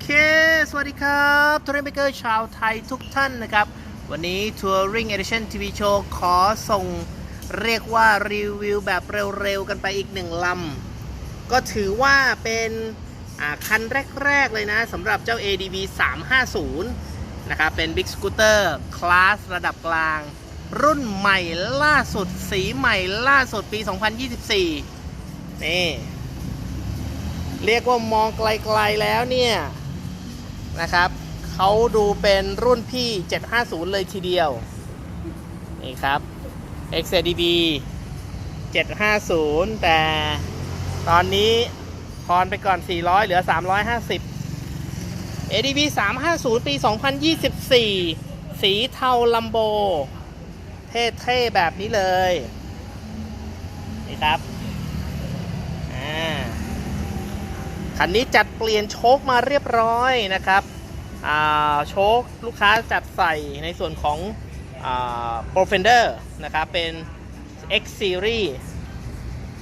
เค สวัสดีครับทัวริงเบเกอร์ชาวไทยทุกท่านนะครับ วันนี้ Touring Edition TV Show ขอส่งเรียกว่ารีวิวแบบเร็วๆ กันไปอีกหนึ่งลำ ก็ถือว่าเป็นคันแรก ๆ เลยนะสำหรับเจ้า ADV 350 นะครับ เป็น Big Scooter คลาสระดับกลาง รุ่นใหม่ล่าสุดสีใหม่ล่าสุดปี 2024 นี่ เรียกว่ามองไกลๆแล้วเนี่ยนะครับเขาดูเป็นรุ่นพี่ 750 เลยทีเดียว นี่ครับ XDB 750 แต่ตอนนี้ทอนไปก่อน 400 เหลือ 350 ADB 350 ปี 2024 สีเทาลัมโบ เท่ ๆ แบบนี้เลย นี่ครับ อ่า คันนี้จัดเปลี่ยนโชคมาเรียบร้อยนะครับโชคลูกค้าจัดใส่ในส่วนของอ่า Profender นะครับเป็น X Series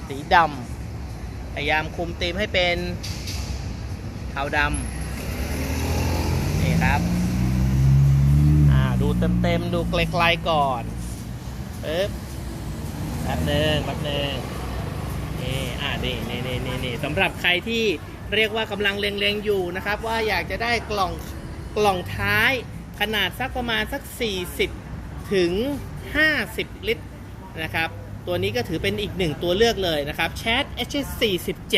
สีดำพยายามคุมธีมให้เป็นเทาดำนี่ครับดูเต็มๆ ดูไกลๆก่อนปึ๊บแป๊บหนึงแป๊บหนึงนี่อ่านี่นี่นี่นี่สำหรับใครที่ เรียกว่ากำลังเล็งๆอยู่นะครับ ว่าอยากจะได้กล่องกล่องท้ายขนาดสักประมาณสัก 40 ถึง 50 ลิตรนะครับ ตัวนี้ก็ถือเป็นอีกหนึ่งตัวเลือกเลยนะครับ Chat HS47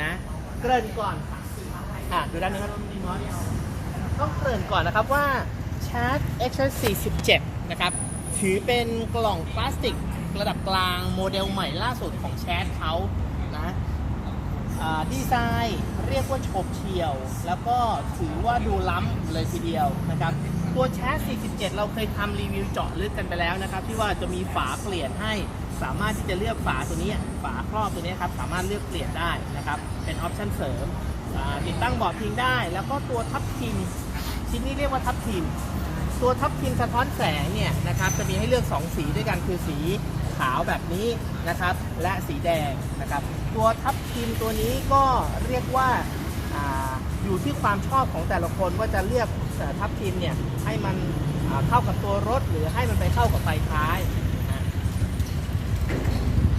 นะเกริ่นก่อนอะดูด้านนี้ครับต้องเกริ่นก่อนนะครับว่า Chat HS47 นะครับถือเป็นกล่องพลาสติกระดับกลางโมเดลใหม่ล่าสุดของแชทเขา ดีไซน์เรียกว่าฉบเฉี่ยว แล้วก็ถือว่าดูล้ำเลยทีเดียวนะครับตัวแชท47 เราเคยทำรีวิวเจาะลึกกันไปแล้วนะครับ ที่ว่าจะมีฝาเปลี่ยนให้สามารถที่จะเลือกฝาตัวนี้ฝาครอบตัวนี้ครับสามารถเลือกเปลี่ยนได้นะครับ เป็นออปชั่นเสริมติดตั้งบอร์ดพิงได้ แล้วก็ตัวทับทิมชิ้นนี้เรียกว่าทับทิม ตัวทับทิมสะท้อนแสงเนี่ยนะครับจะมีให้เลือก 2 สีด้วยกันคือสีขาวแบบนี้นะครับ และสีแดงนะครับ ตัวทับทิมตัวนี้ก็เรียกว่าอาอยู่ที่ความชอบของแต่ละคนว่าจะเลือกทับทิมเนี่ยให้มันอ่าเข้ากับตัวรถ หรือให้มันไปเข้ากับไฟท้ายนะ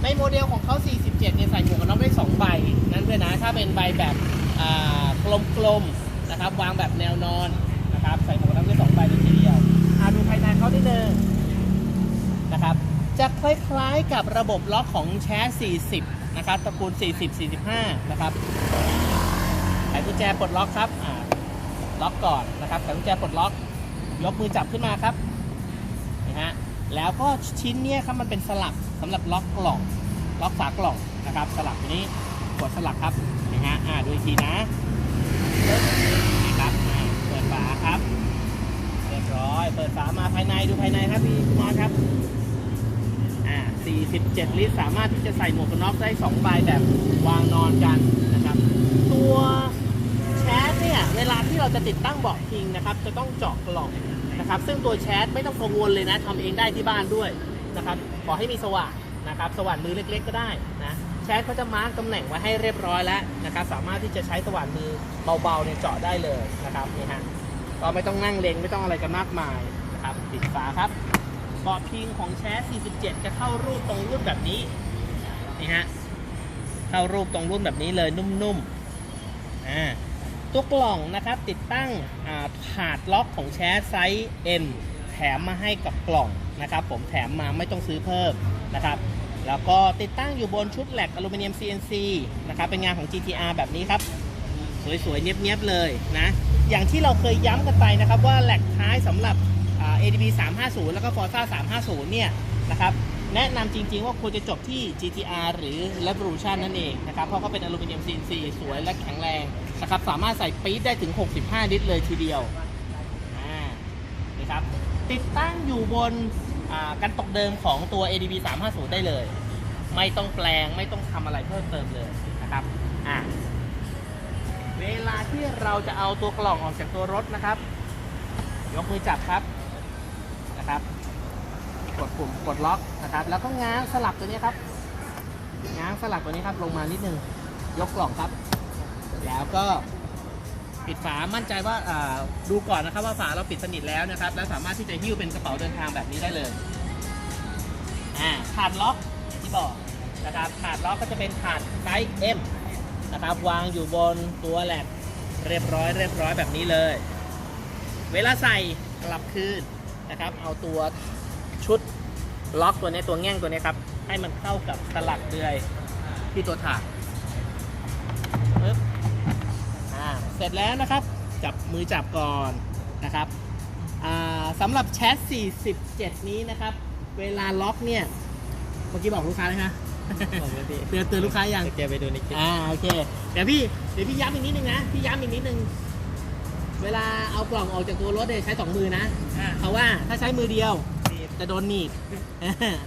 ในโมเดลของเขา 47เนี่ยใส่หมวกกันน็อกได้2ใบนั่นเพื่อนนะถ้าเป็นใบแบบอ่ากลมๆนะครับวางแบบแนวนอนนะครับใส่หมวกกันน็อกได้ เขานิดนึงนะครับ จะคล้ายๆกับระบบล็อกของแชส40 นะครับตระกูล 40 45 นะครับไขกุญแจปลดล็อกครับล็อกก่อนนะครับไขกุญแจปลดล็อก ยกมือจับขึ้นมาครับนะฮะแล้วก็ชิ้นเนี้ยครับมันเป็นสลักสำหรับล็อกกล่อง ล็อกฝากล่องนะครับ สลักตัวนี้กดสลักครับนะฮะอ่าดูอีกทีนะ ภายในครับพี่มอสครับอ่า47 ลิตร สามารถที่จะใส่หมวกกันน็อกได้2ใบแบบวางนอนกันนะครับ ตัวแชทเนี่ยเวลาที่เราจะติดตั้งเบาะพิงนะครับ จะต้องเจาะกล่องนะครับ ซึ่งตัวแชทไม่ต้องกังวลเลยนะทำเองได้ที่บ้านด้วยนะครับ ขอให้มีสว่านนะครับ สว่านมือเล็กๆ ก็ได้นะแชทเขาจะมาร์กตำแหน่งไว้ให้เรียบร้อยแล้วนะครับ สามารถที่จะใช้สว่านมือเบาๆเนี่ยเจาะได้เลยนะครับนี่ฮะก็ไม่ต้องนั่งเลงไม่ต้องอะไรกันมากมาย นะครับปิดฝาครับเบาะพิงของแชส47 จะเข้ารูปตรงรุ่นแบบนี้นี่ฮะเข้ารูปตรงรุ่นแบบนี้เลยนุ่มๆอ่าตัวกล่องนะครับติดตั้งถาดล็อกของแชสไซส์ M แถมมาให้กับกล่องนะครับผมแถมมาไม่ต้องซื้อเพิ่มนะครับแล้วก็ติดตั้งอยู่บนชุดแหลกอลูมิเนียม CNC นะครับเป็นงานของ GTR แบบนี้ครับ สวยๆเนียบๆเลยนะอย่างที่เราเคยย้ำกันไปนะครับว่าแหลกท้ายสำหรับ ADB 350 แล้วก็ Forza 350 เนี่ยนะครับแนะนำจริง ๆ ว่าควรจะจบที่ GTR หรือ Revolution นั่นเองนะครับ เพราะเขาเป็นอลูมิเนียม CNC สวยและแข็งแรงนะครับสามารถใส่ปี๊ดได้ถึง 65 ลิตรเลยทีเดียวนี่ครับติดตั้งอยู่บนกันตกเดิมของตัว ADB 350 ได้เลย ไม่ต้องแปลงไม่ต้องทำอะไรเพิ่มเติมเลยนะครับอ่าเวลาที่เราจะเอาตัวกล่องออกจากตัวรถนะครับ ยกมือจับครับ นะครับ กดปุ่มกดล็อกนะครับ แล้วก็ง้างสลับตัวนี้ครับ ง้างสลับตัวนี้ครับลงมานิดนึง ยกกล่องครับ แล้วก็ปิดฝา มั่นใจว่าาดูก่อนนะครับว่าฝาเราปิดสนิทแล้วนะครับ และสามารถที่จะหิ้วเป็นกระเป๋าเดินทางแบบนี้ได้เลยอ่าถาดล็อกที่บอกนะครับถาดล็อกก็จะเป็นถาดไซส์ M นะครับวางอยู่บนตัวแหลกเรียบร้อยเรียบร้อยแบบนี้เลย เวลาใส่กลับคืน นะครับ เอาตัวชุดล็อกตัวนี้ตัวแง่งตัวนี้ครับ ให้มันเข้ากับสลักเดือยที่ตัวถาดปึ๊บอ่าเสร็จแล้วนะครับ จับมือจับก่อนนะครับอ่าสำหรับแชท 47 นี้นะครับ เวลาล็อกเนี่ย เมื่อกี้บอกลูกค้าเลยนะผมไม่พี่เตือนเตือนลูกค้ายังเดี๋ยวไปดูในคลิปอ่าโอเค เดี๋ยวพี่ เดี๋ยวพี่ย้ำอีกนิดนึงนะ พี่ย้ำอีกนิดนึง เวลาเอากล่องออกจากตัวรถเนี่ยใช้สองมือนะเพราะว่าถ้าใช้มือเดียวจะโดนหนีบ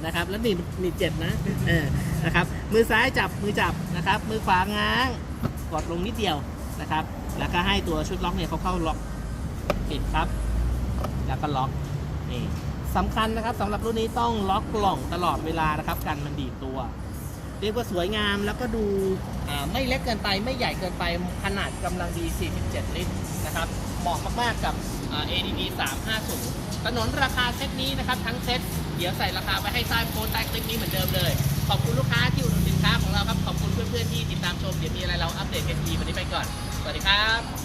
นะครับ แล้วหนีบหนีบเจ็บนะเออนะครับ มือซ้ายจับมือจับนะครับ มือขวาง้างกดลงนิดเดียวนะครับ แล้วก็ให้ตัวชุดล็อกเนี่ยเขาเข้าล็อกปิดครับ แล้วก็ล็อกนี่สำคัญนะครับสำหรับรุ่นนี้ต้องล็อกกล่องตลอดเวลานะครับกันมันดีดตัว เรียกว่าสวยงามแล้วก็ดูไม่เล็กเกินไปไม่ใหญ่เกินไปขนาดกำลังดี 47 ลิตรนะครับเหมาะมากๆกับ ADB 350ถนนราคาเซตนี้นะครับทั้งเซตเดี๋ยวใส่ราคาไว้ให้ใต้โพสต์ใต้คลิปนี้เหมือนเดิมเลย ขอบคุณลูกค้าที่อุดหนุนสินค้าของเราครับ ขอบคุณเพื่อนๆที่ติดตามชม เดี๋ยวมีอะไรเราอัปเดตกันทีวันนี้ไปก่อน สวัสดีครับ